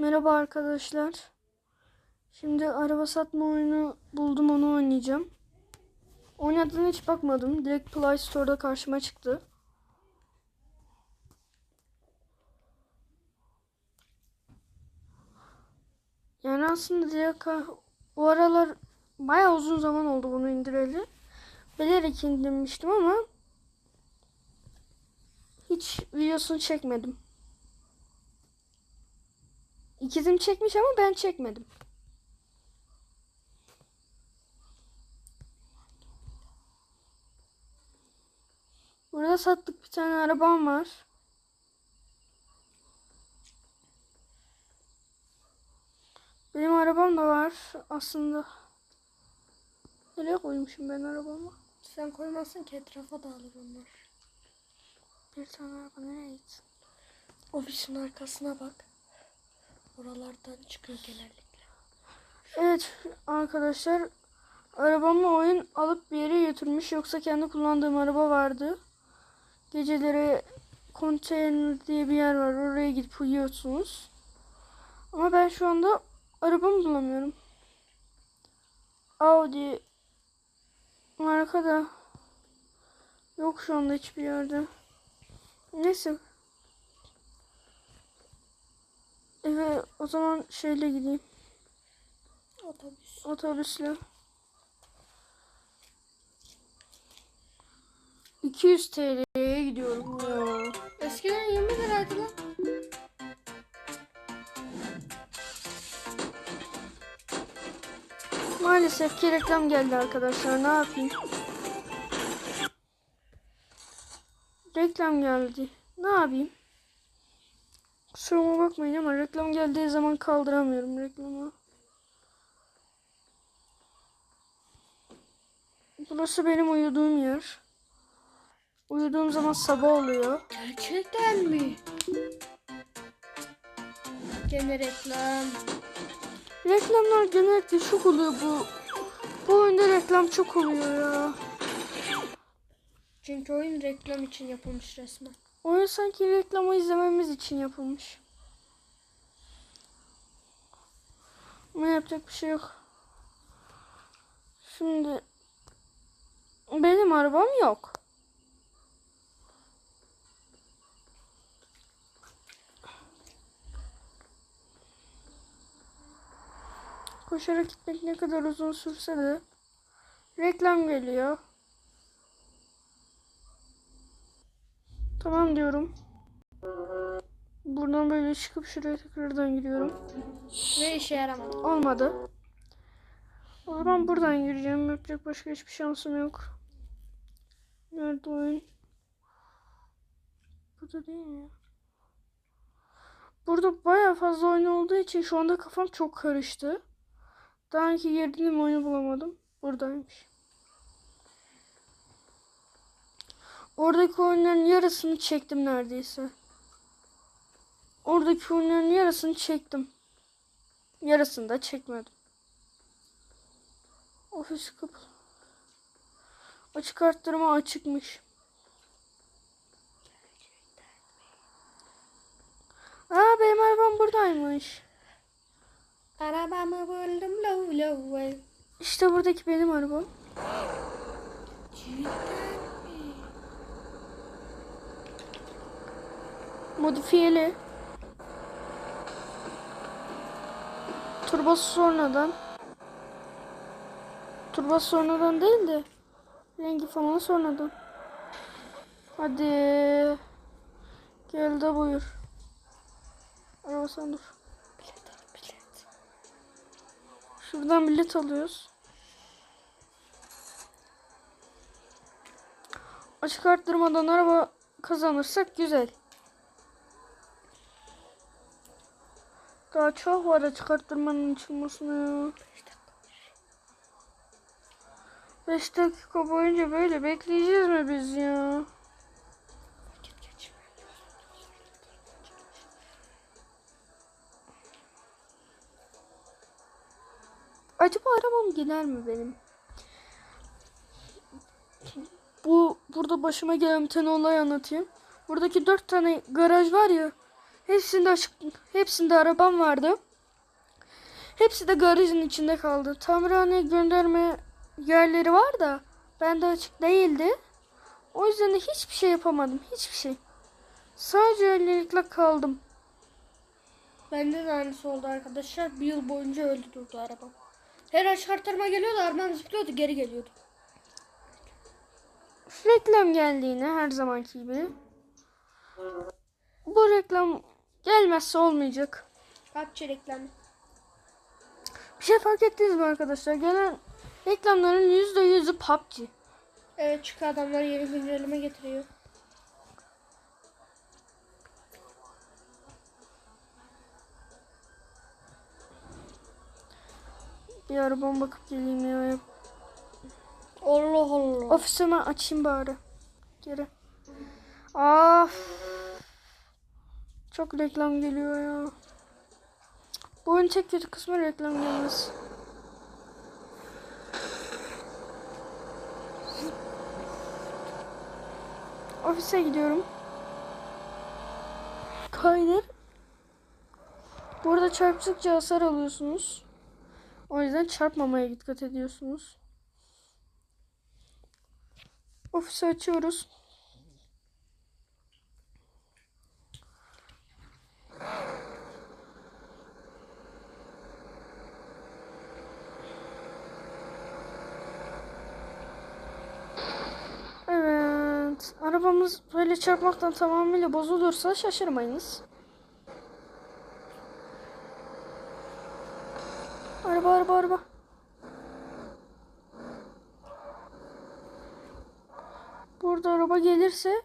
Merhaba arkadaşlar. Şimdi araba satma oyunu buldum onu oynayacağım. Oynadığına hiç bakmadım. Direkt Play Store'da karşıma çıktı. Yani aslında direkt bu aralar bayağı uzun zaman oldu bunu indireli. Bilerek indirmiştim ama hiç videosunu çekmedim. İkizim çekmiş ama ben çekmedim. Burada sattık bir tane arabam var. Benim arabam da var aslında. Nereye koymuşum ben arabamı? Sen koymazsın ki etrafa dağılır onlar. Bir tane araba nereye gitti? Ofisin arkasına bak. Oralardan çıkıyor genellikle. Evet arkadaşlar arabamı oyun alıp bir yere götürmüş yoksa kendi kullandığım araba vardı. Geceleri konteyner diye bir yer var oraya gidip uyuyorsunuz. Ama ben şu anda arabamı bulamıyorum. Audi arkada yok şu anda hiçbir yerde. Neyse. Eve o zaman şeyle gideyim. Otobüs. Otobüsle. 200 TL'ye gidiyorum ya. Eskiden 20 liraydı lan. Maalesef ki reklam geldi arkadaşlar. Ne yapayım? Reklam geldi. Ne yapayım? Kusuruma bakmayın ama reklam geldiği zaman kaldıramıyorum reklamı. Burası benim uyuduğum yer. Uyuduğum zaman sabah oluyor. Gerçekten mi? Gene reklam. Reklamlar genellikle çok oluyor bu. Bu oyunda reklam çok oluyor ya. Çünkü oyun reklam için yapılmış resmen. Oyun sanki reklamı izlememiz için yapılmış. Ama yapacak bir şey yok. Şimdi benim arabam yok. Koşarak gitmek ne kadar uzun sürse de reklam geliyor. Tamam diyorum. Buradan böyle çıkıp şuraya tekrardan giriyorum. Ve işe yaramadı. Olmadı. O zaman buradan gireceğim. Yapacak başka hiçbir şansım yok. Nerede oyun? Burada değil mi? Burada baya fazla oyun olduğu için şu anda kafam çok karıştı. Daha önce girdiğim oyunu bulamadım. Buradaymış. Oradaki oyunların yarısını çektim neredeyse. Oradaki oyunların yarısını çektim. Yarısını da çekmedim. Ofis kapalı. Açık arttırma açıkmış. Aa benim arabam buradaymış. Arabamı buldum low low. İşte buradaki benim arabam. Cidden Modifiyeli. Turbosu sonradan. Turbosu sonradan değil de rengi falan sonradan. Hadi. Gel de buyur. Araba sen dur. Bilet al bilet. Şuradan bilet alıyoruz. Açık arttırmadan araba kazanırsak güzel. Daha çok var açık arttırmanın açılmasına ya. 5 dakika boyunca böyle bekleyeceğiz mi biz ya? Acaba arabam gider mi benim? Bu burada başıma gelen bir tane olay anlatayım. Buradaki dört tane garaj var ya. Hepsinde açık, hepsinde arabam vardı. Hepsi de garajın içinde kaldı. Tamirhaneye gönderme yerleri var da bende açık değildi. O yüzden de hiçbir şey yapamadım. Hiçbir şey. Sadece öylelikle kaldım. Bende de aynısı oldu arkadaşlar. Bir yıl boyunca öldü durdu arabam. Her aç artırma geliyordu arabam zıplıyordu geri geliyordu. Reklam geldiğine her zamanki gibi. Bu reklam gelmezse olmayacak. PUBG reklamı. Bir şey fark ettiniz mi arkadaşlar? Gelen reklamların %100'ü PUBG. Evet çünkü adamlar yeni güncelleme getiriyor. Bir arabama bakıp geleyim ya. Allah Allah. Ofisimi açayım bari. Geri. Of. Çok reklam geliyor ya. Bu oyunun tek kötü kısmı reklam gelmesi. Ofise gidiyorum. Kaydır. Burada çarptıkça hasar alıyorsunuz. O yüzden çarpmamaya dikkat ediyorsunuz. Ofisi açıyoruz. Evet. Arabamız böyle çarpmaktan tamamıyla bozulursa şaşırmayınız. Araba araba araba. Burada araba gelirse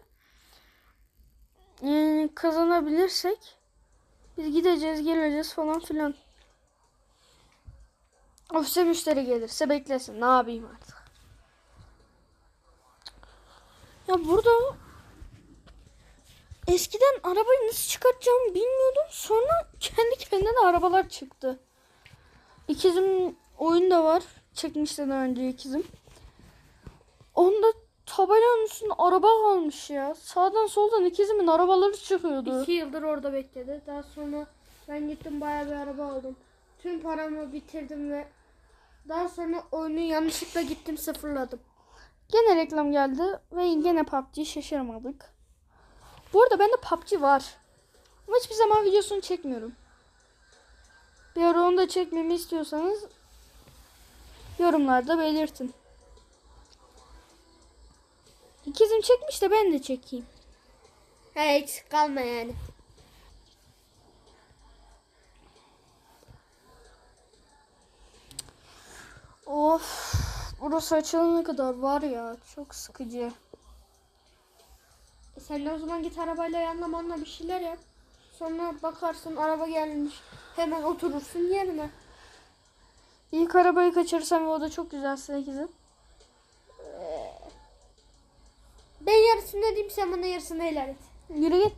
yani kazanabilirsek biz gideceğiz geleceğiz falan filan. Ofise müşteri gelirse beklesin ne yapayım artık. Ya burada eskiden arabayı nasıl çıkartacağımı bilmiyordum. Sonra kendi kendine de arabalar çıktı. İkizim oyun da var. Çekmişti daha önce ikizim. Onda tabelanın üstünde araba kalmış ya. Sağdan soldan ikizimin arabaları çıkıyordu. İki yıldır orada bekledi. Daha sonra ben gittim bayağı bir araba aldım. Tüm paramı bitirdim ve daha sonra oyunu yanlışlıkla gittim sıfırladım. Gene reklam geldi ve gene PUBG şaşırmadık. Bu arada bende PUBG var. Ama hiçbir zaman videosunu çekmiyorum. Bir ara onu da çekmemi istiyorsanız yorumlarda belirtin. İkizim çekmiş de ben de çekeyim. Hiç kalma yani. Of. Burası açılana kadar var ya çok sıkıcı. E sen de o zaman git arabayla yanla manla bir şeyler yap. Sonra bakarsın araba gelmiş. Hemen oturursun yerine. İlk arabayı kaçırırsam o da çok güzelse ikizim. Ben yarısını dedim sen bana yarısını helal et. Yürü git.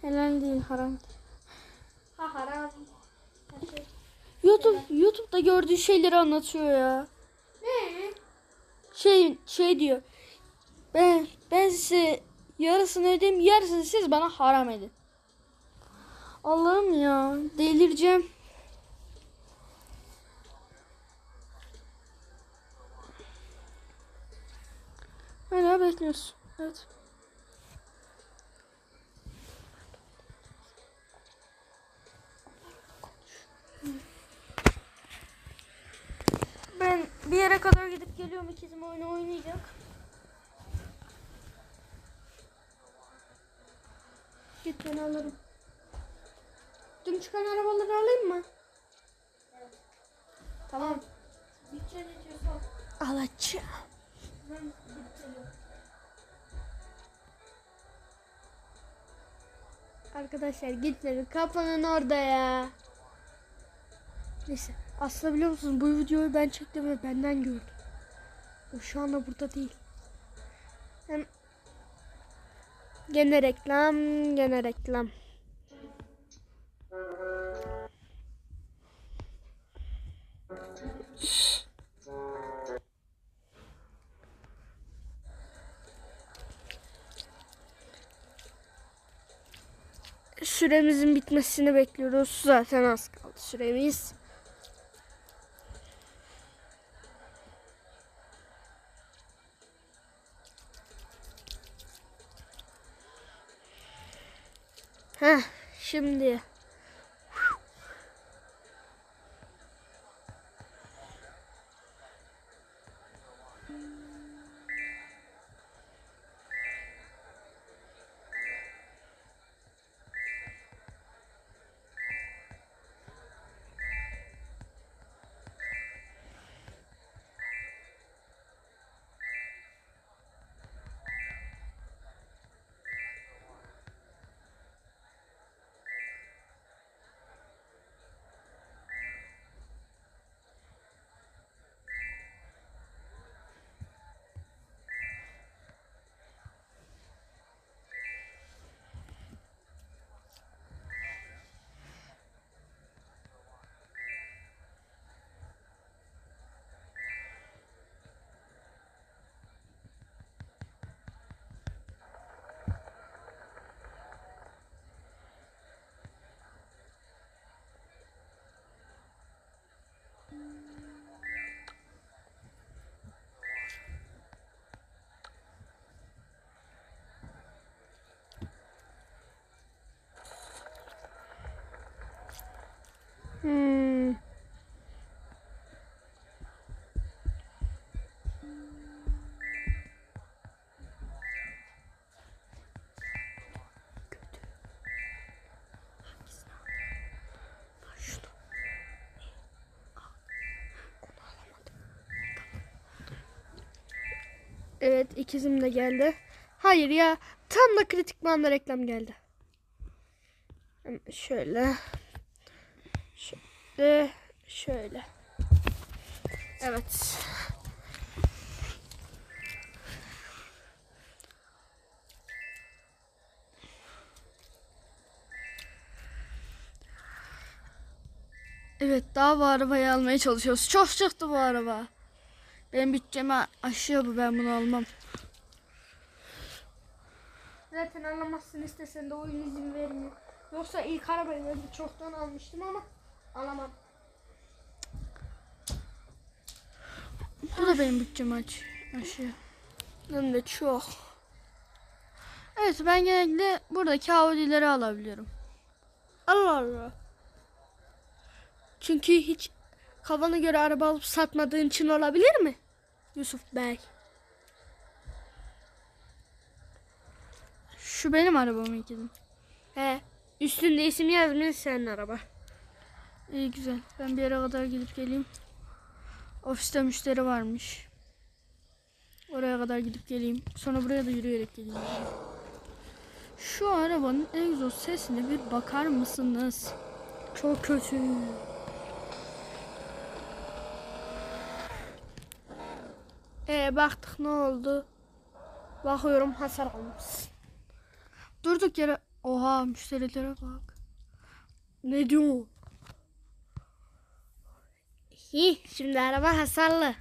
Helal değil haram. Ha haram. YouTube YouTube'da gördüğü şeyleri anlatıyor ya. Ne? Şey şey diyor. Ben ben size yarısını ödeyeyim, yarısını siz bana haram edin. Allah'ım ya, delireceğim. Hala bekliyoruz. Evet. Ben bir yere kadar gidip geliyorum ikizim oyunu oynayacak. Git ben alırım. Dün çıkan arabaları alayım mı? Tamam. Alacağım. Arkadaşlar gitmedi. Kapının orada ya. Neyse. Aslında biliyor musunuz bu videoyu ben çektim ve benden gördü. O şu anda burada değil. Hem gene reklam, gene reklam. süremizin bitmesini bekliyoruz. Zaten az kaldı süremiz. Heh, şimdi. Hmm. Evet ikizim de geldi. Hayır ya tam da kritik bir anda reklam geldi. Şöyle. Şöyle. Şöyle. Evet. Evet daha bu arabayı almaya çalışıyoruz. Çok çıktı bu araba. Benim bütçeme aşıyor bu ben bunu almam. Zaten alamazsın istesen de oyun izin vermiyor. Yoksa ilk arabayı ben çoktan almıştım ama alamam. Bu da benim bütçemi aç aşıyor. Hem de çok. Evet ben genellikle buradaki Audi'leri alabiliyorum. Allah Allah. Çünkü hiç kafana göre araba alıp satmadığın için olabilir mi? Yusuf Bey. Şu benim arabam ikizim. He. Üstünde isim yazmış senin araba. İyi güzel. Ben bir yere kadar gidip geleyim. Ofiste müşteri varmış. Oraya kadar gidip geleyim. Sonra buraya da yürüyerek geleyim. Şu arabanın egzoz sesine bir bakar mısınız? Çok kötü. Ee baktık ne oldu? Bakıyorum hasar almış. Durduk yere... Oha müşterilere bak. Ne diyor? Hi, şimdi araba hasarlı.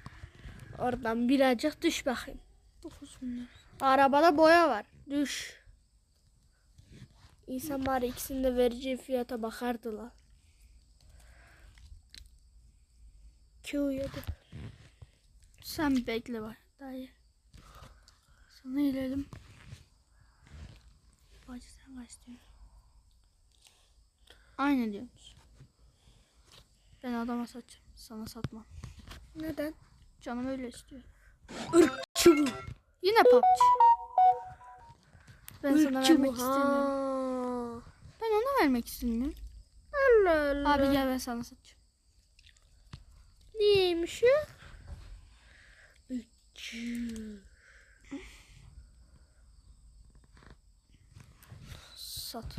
Oradan birazcık düş bakayım. 9 bin lira. Arabada boya var. Düş. İnsan bari ikisini vereceği fiyata bakardı lan. Q7. Sen bir bekle var. Dayı. Sana ilerim. Bacı sen kaç diyorsun? Aynı diyormuş. Ben adama satacağım. Sana satmam. Neden? Canım öyle istiyor. Irkçı bu. Yine PUBG. Ben sana Irkçı vermek bu. istemiyorum. Ha. Ben ona vermek istemiyorum. Allah Allah. Abi gel ben sana satacağım. Neymiş o? Irkçı. Sat.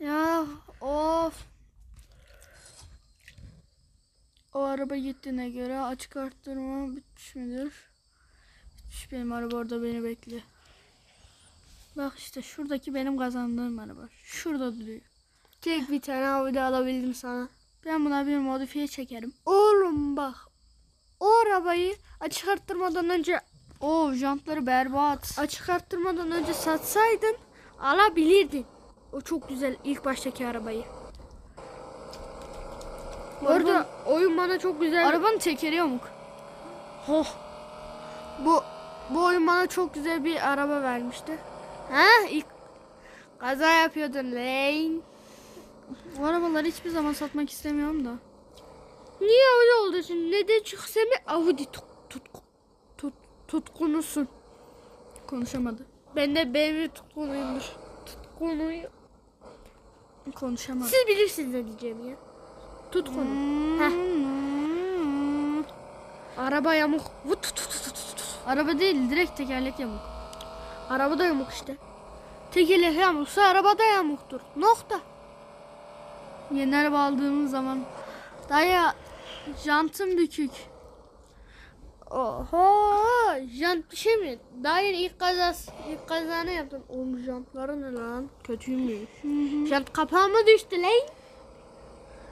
Ya of. O araba gittiğine göre açık arttırma bitmiş midir? Bitmiş benim araba orada beni bekliyor. Bak işte şuradaki benim kazandığım araba. Şurada duruyor. Tek bir tane Audi alabildim sana. Ben buna bir modifiye çekerim. Oğlum bak. O arabayı açık arttırmadan önce Oo jantları berbat. Açık arttırmadan önce satsaydın alabilirdin. O çok güzel ilk baştaki arabayı. Bu arada oyun bana çok güzel. Arabanın tekeri yamuk. Oh. Bu bu oyun bana çok güzel bir araba vermişti. Ha ilk kaza yapıyordun Lane. Bu arabaları hiçbir zaman satmak istemiyorum da. Niye öyle oldu şimdi? Ne de çıksa mı Audi tut, tut, tut, tutkunusun. Konuşamadı. Ben de BMW tutkunuyumdur. Tutkunuyu. Konuşamadı. Siz bilirsiniz ne diyeceğimi ya. Tutkunu. Heh. Hmm. Araba yamuk. Vut, tut, tut, tut, tut, tut. Araba değil direkt tekerlek yamuk. Araba da yamuk işte. Tekerlek yamuksa araba da yamuktur. Nokta. Yeni araba aldığımız zaman dayı jantım bükük. Oho, jant bir şey mi? Daha yeni ilk kazas, ilk kazanı yaptın. Oğlum jantları ne lan? Kötüymüş. Jant kapağı mı düştü lan?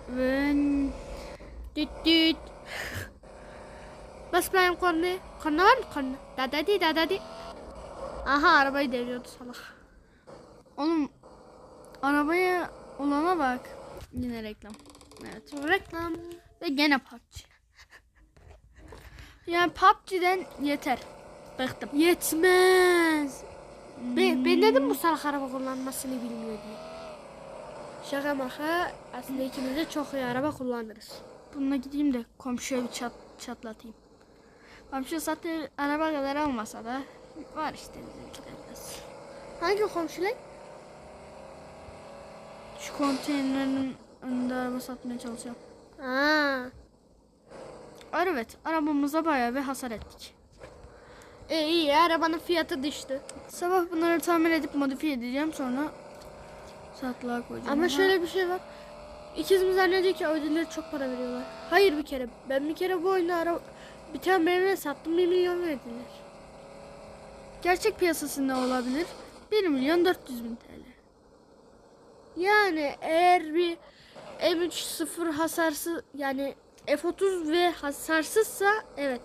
Ben Düt düt. Bas benim korna. Korna var mı korna? Da da di da da di. Aha arabayı deviriyordu salak. oğlum arabaya olana bak. Yine reklam. Evet. Reklam. Ve gene PUBG. Yani PUBG'den yeter. Bıktım. Yetmez. Ben, ben dedim bu salak araba kullanmasını bilmiyor diye. Şaka maka aslında ikimiz de çok iyi araba kullanırız. Bununla gideyim de komşuya bir çat, çatlatayım. Komşu zaten araba kadar almasa da var işte bizimkiler biraz. Hangi komşular? Şu konteynerin önünde araba satmaya çalışıyorum. Aa. Evet arabamıza bayağı bir hasar ettik. E, iyi arabanın fiyatı düştü. Sabah bunları tamir edip modifiye edeceğim sonra satlığa koyacağım. Ama şöyle bir şey var. İkizimiz zannediyor ki ödüller çok para veriyorlar. Hayır bir kere. Ben bir kere bu oyunda ara bir tane BMW sattım 1 milyon verdiler. Gerçek piyasası ne olabilir? 1 milyon 400 bin TL. Yani eğer bir M3 hasarsız yani F30 ve hasarsızsa evet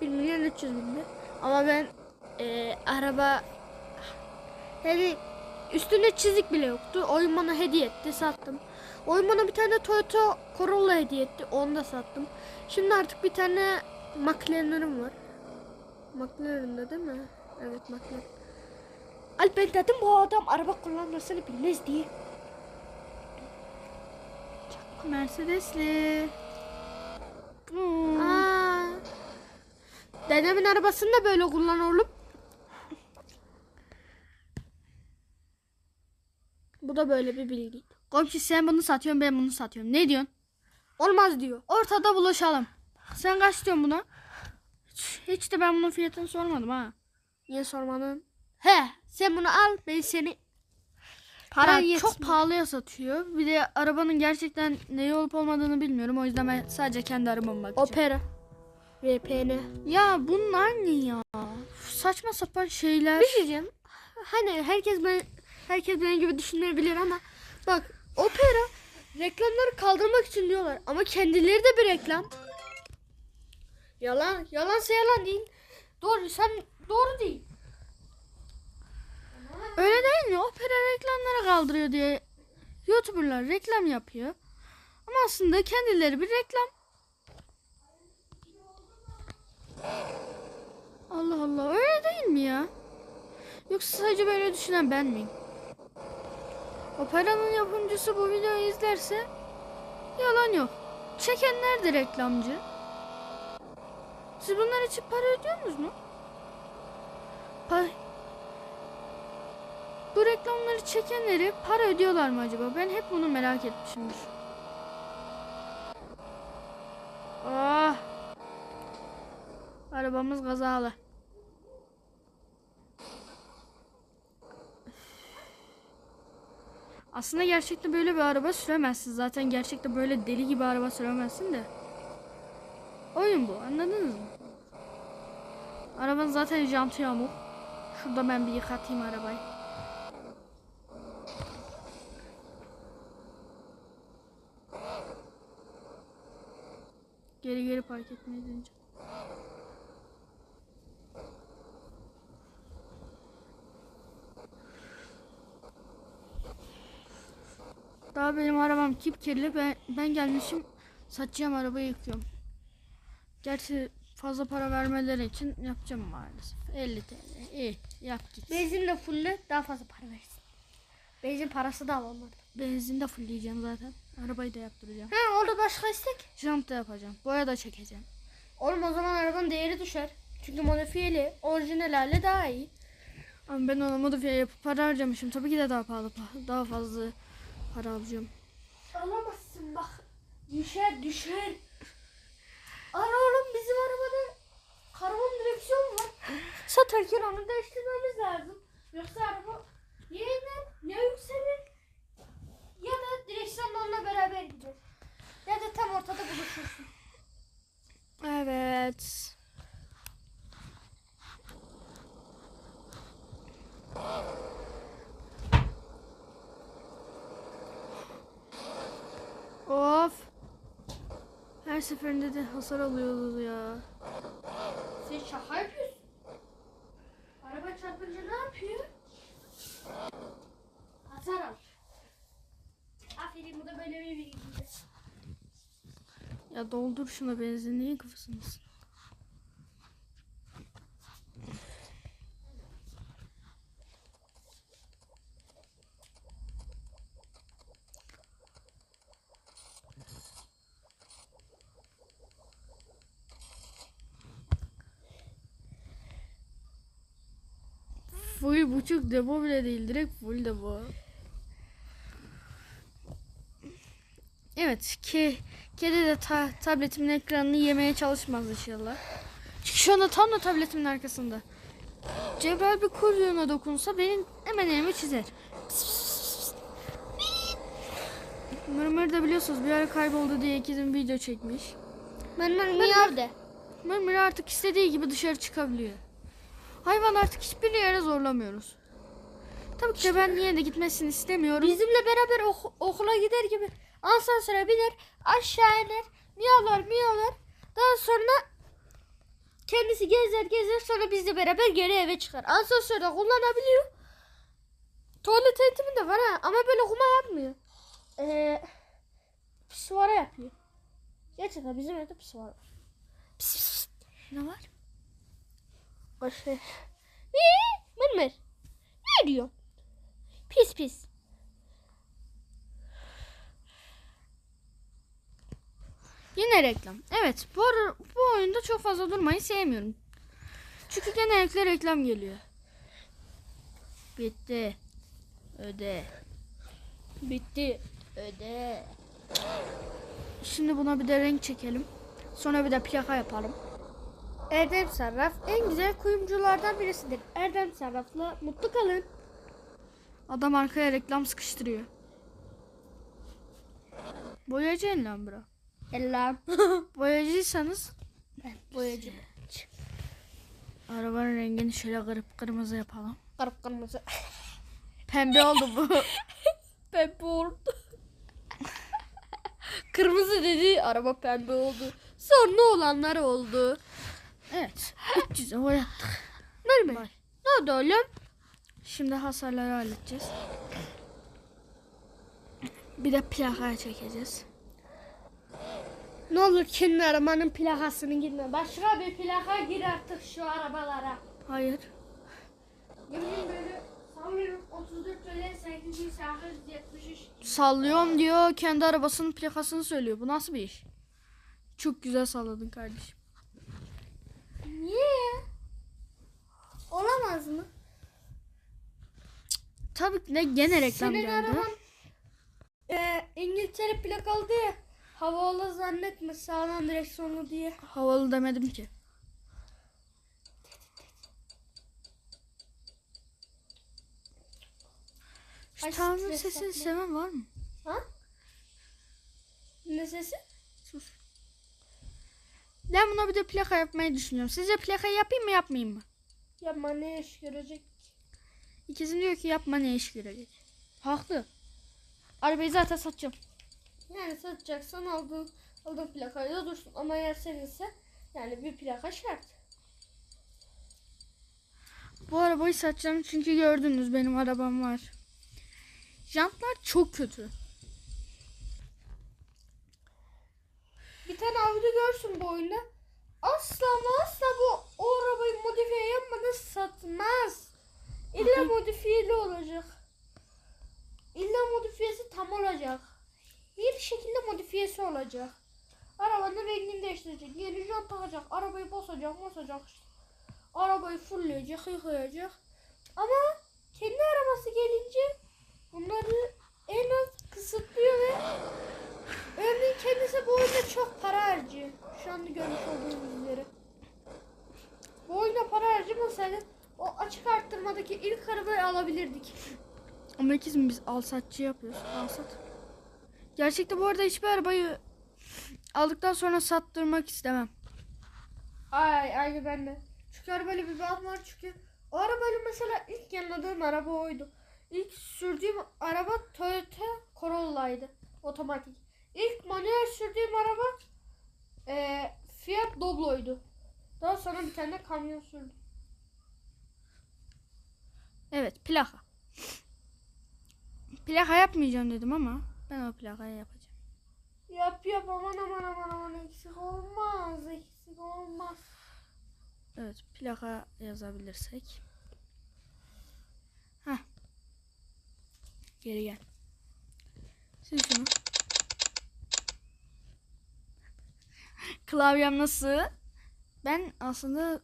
1 milyon 300 binde. Ama ben e, araba yani üstünde çizik bile yoktu. Oyun bana hediye etti sattım. Oyun bana bir tane Toyota Corolla hediye etti. Onu da sattım. Şimdi artık bir tane McLaren'ım var. McLaren'da değil mi? Evet McLaren. Al ben dedim bu adam araba kullanmasını bilmez diye. Mercedesli. Hmm. Aa. Dedemin arabasını da böyle kullan Bu da böyle bir bilgi. Komşu sen bunu satıyorsun ben bunu satıyorum. Ne diyorsun? Olmaz diyor. Ortada buluşalım. Sen kaç diyorsun buna? Hiç, hiç de ben bunun fiyatını sormadım ha. Niye sormanın? He sen bunu al ben seni Paran Ya, yetmiyor. çok pahalıya satıyor. Bir de arabanın gerçekten neyi olup olmadığını bilmiyorum. O yüzden ben sadece kendi arabama bakacağım. Opera. VPN. Ya bunlar ne ya? Saçma sapan şeyler. Bir şey diyeceğim. Hani herkes ben herkes benim gibi düşünebilir ama bak Opera reklamları kaldırmak için diyorlar ama kendileri de bir reklam. Yalan, yalansa yalan değil. Doğru, sen doğru değil. Öyle değil mi? Opera reklamları kaldırıyor diye YouTuber'lar reklam yapıyor. Ama aslında kendileri bir reklam. Allah Allah öyle değil mi ya? Yoksa sadece böyle düşünen ben miyim? Operanın yapımcısı bu videoyu izlerse yalan yok. Çekenler de reklamcı. Siz bunlar için para ödüyorsunuz mu? Para... Bu reklamları çekenleri para ödüyorlar mı acaba? Ben hep bunu merak etmişimdir. Ah. Arabamız kazalı. Aslında gerçekte böyle bir araba süremezsin. Zaten gerçekte böyle deli gibi araba süremezsin de. Oyun bu. Anladınız mı? Arabanın zaten jantı yamuk. Şurada ben bir yıkatayım arabayı. Geri geri park etmeyi deneyeceğim. Benim arabam kirli. Ben, ben gelmişim satacağım arabayı yıkıyorum. Gerçi fazla para vermeleri için yapacağım maalesef. 50 TL. İyi yap git. Benzinle fulle daha fazla para versin. Benzin parası da alamadı. Benzin de fullleyeceğim zaten. Arabayı da yaptıracağım. Ha orada başka istek. Jant da yapacağım. Boya da çekeceğim. Oğlum o zaman arabanın değeri düşer. Çünkü modifiyeli orijinal hali daha iyi. Ama ben ona modifiye yapıp para harcamışım. Tabii ki de daha pahalı, daha fazla para alacağım. Alamazsın bak. Düşer düşer. Ana oğlum bizim arabada karbon direksiyon var. Satarken onu değiştirmemiz lazım. Yoksa araba ya iner ya yükselir ya da direksiyonla onunla beraber gider. Ya da tam ortada buluşursun. Evet. Of. Her seferinde de hasar alıyoruz ya. Sen şaka yapıyorsun. Araba çarpınca ne yapıyor? Hasar al. Aferin bu da böyle bir bilgi. Ya doldur şuna benzinliğin kafasınız. Full buçuk depo bile değil direkt full depo. Evet ki kedi de ta- tabletimin ekranını yemeye çalışmaz inşallah. Çünkü şu anda tam da tabletimin arkasında. Cebrail bir kuyruğuna dokunsa benim hemen elimi çizer. Mırmır da biliyorsunuz bir ara kayboldu diye ikizim video çekmiş. Ben miyav de. Mırmır artık istediği gibi dışarı çıkabiliyor. Hayvan artık hiçbir yere zorlamıyoruz. Tabii ki de ben niye de gitmesini istemiyorum. Bizimle beraber ok- okula gider gibi asansöre biner aşağı iner miyavlar miyavlar daha sonra kendisi gezer gezer sonra bizle beraber geri eve çıkar. Asansörde kullanabiliyor. Tuvalet eğitimi de var ha ama böyle kuma yapmıyor. Ee, pisuvara yapıyor. Gerçekten bizim evde pisuvar var. Pis pis. Ne var? Başka. Ne? Mırmır. Ne diyor? Pis pis. Yine reklam. Evet bu, ara- bu oyunda çok fazla durmayı sevmiyorum. Çünkü genellikle reklam geliyor. Bitti. Öde. Bitti. Öde. Şimdi buna bir de renk çekelim. Sonra bir de plaka yapalım. Erdem Sarraf en güzel kuyumculardan birisidir. Erdem Sarraf'la mutlu kalın. Adam arkaya reklam sıkıştırıyor. Boyacı lan bura. Ellam. Boyacıysanız ben boyacı. arabanın rengini şöyle kırıp kırmızı yapalım. Karıp kırmızı. Pembe oldu bu. Pembe oldu. Kırmızı dedi araba pembe oldu. Sonra olanlar oldu. Evet. 300'e boyattık. Normal. Ne oldu oğlum? Şimdi hasarları halledeceğiz. Bir de plakaya çekeceğiz. Ne olur kendi arabanın plakasını girme. Başka bir plaka gir artık şu arabalara. Hayır. Yemin böyle sanıyorum 34 öyle 8873. Sallıyorum diyor. Kendi arabasının plakasını söylüyor. Bu nasıl bir iş? Çok güzel salladın kardeşim. Niye? Olamaz mı? Tabii ki de gene reklam Senin geldi. araban e, İngiltere plakalı ya. Havalı zannetme sağlam direksiyonlu diye. Havalı demedim ki. Şu Ay, stres sesini yapma. seven var mı? Ha? Ne sesi? Sus. Ben buna bir de plaka yapmayı düşünüyorum. Sizce plakayı yapayım mı yapmayayım mı? Yapma ne iş görecek? İkisini diyor ki yapma ne iş görecek. Haklı. Arabayı zaten satacağım. Yani satacaksan aldığın, aldığın plakayı da dursun. Ama eğer seninse yani bir plaka şart. Bu arabayı satacağım çünkü gördünüz benim arabam var. Jantlar çok kötü. Bir tane Audi görsün bu oyunda. Asla asla bu o arabayı modifiye yapmadan satmaz. İlla modifiyeli olacak. İlla modifiyesi tam olacak. Bir şekilde modifiyesi olacak. Arabanın rengini değiştirecek. Yeni jant takacak. Arabayı basacak, basacak. Arabayı fullleyecek, yıkayacak. Ama kendi arabası gelince bunları en az kısıtlıyor ve örneğin kendisi bu oyunda çok para harcıyor. Şu anda görmüş olduğunuz üzere. Bu oyunda para harcamasaydı o açık arttırmadaki ilk arabayı alabilirdik. Ama ikisini biz alsatçı yapıyoruz. Alsat. Gerçekte bu arada hiçbir arabayı aldıktan sonra sattırmak istemem. Ay aynı ben de. Çünkü arabayla bir bağım var çünkü o arabayla mesela ilk yanladığım araba oydu. İlk sürdüğüm araba Toyota Corolla'ydı. Otomatik. İlk manuel sürdüğüm araba eee Fiat Doblo'ydu. Daha sonra bir tane kamyon sürdüm. Evet plaka. Plaka yapmayacağım dedim ama ben o plakayı yapacağım. Yap yap aman aman aman aman eksik olmaz eksik olmaz. Evet plaka yazabilirsek. Heh. Geri gel. Sil şunu. Klavyem nasıl? Ben aslında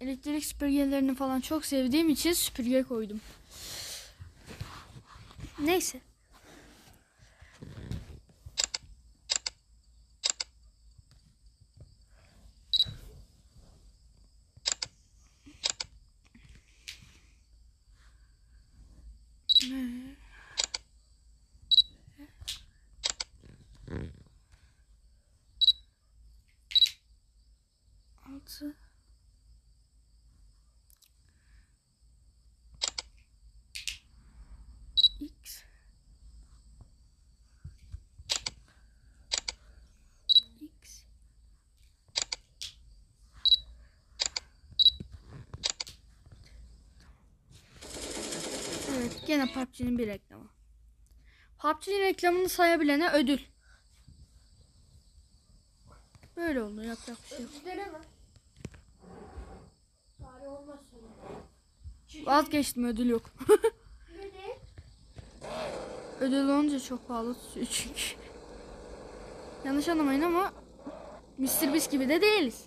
elektrik süpürgelerini falan çok sevdiğim için süpürge koydum. Neyse. Gene PUBG'nin bir reklamı. PUBG'nin reklamını sayabilene ödül. Böyle oldu yapacak bir şey yok. Vazgeçtim ödül yok. ödül olunca çok pahalı tutuyor çünkü. Yanlış anlamayın ama Mr. Beast gibi de değiliz.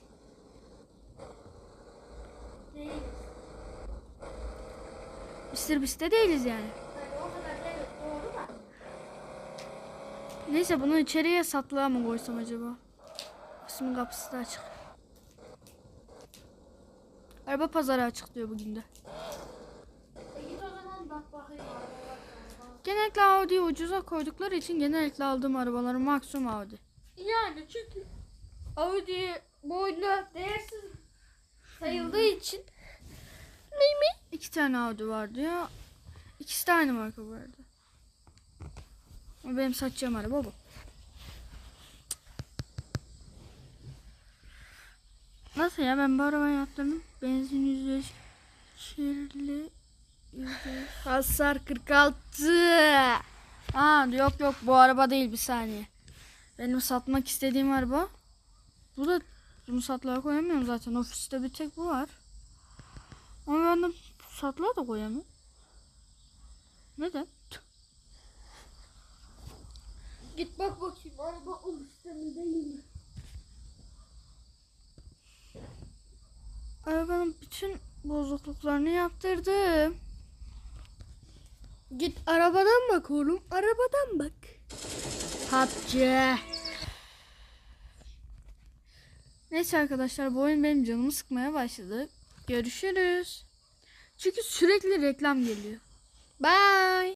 De değiliz yani. Neyse bunu içeriye satlığa mı koysam acaba? İsmin kapısı da açık. Araba pazarı açık diyor bugün de. Genellikle Audi'yi ucuza koydukları için genellikle aldığım arabalar maksimum Audi. Yani çünkü Audi bu oyunda değersiz sayıldığı için İki tane Audi var diyor. İkisi de aynı marka bu arada. Ama benim satacağım araba bu. Nasıl ya ben bu arabayı yaptım. Benzin yüzde kirli yüzde hasar 46. Aa yok yok bu araba değil bir saniye. Benim satmak istediğim araba. Bu da bunu satlığa koyamıyorum zaten. Ofiste bir tek bu var. Ama ben de satlığa da koyamıyorum. Neden? git bak bakayım araba o sistemi değil mi? Arabanın bütün bozukluklarını yaptırdım. Git arabadan bak oğlum arabadan bak. PUBG. Neyse arkadaşlar bu oyun benim canımı sıkmaya başladı. Görüşürüz. Çünkü sürekli reklam geliyor. Bye.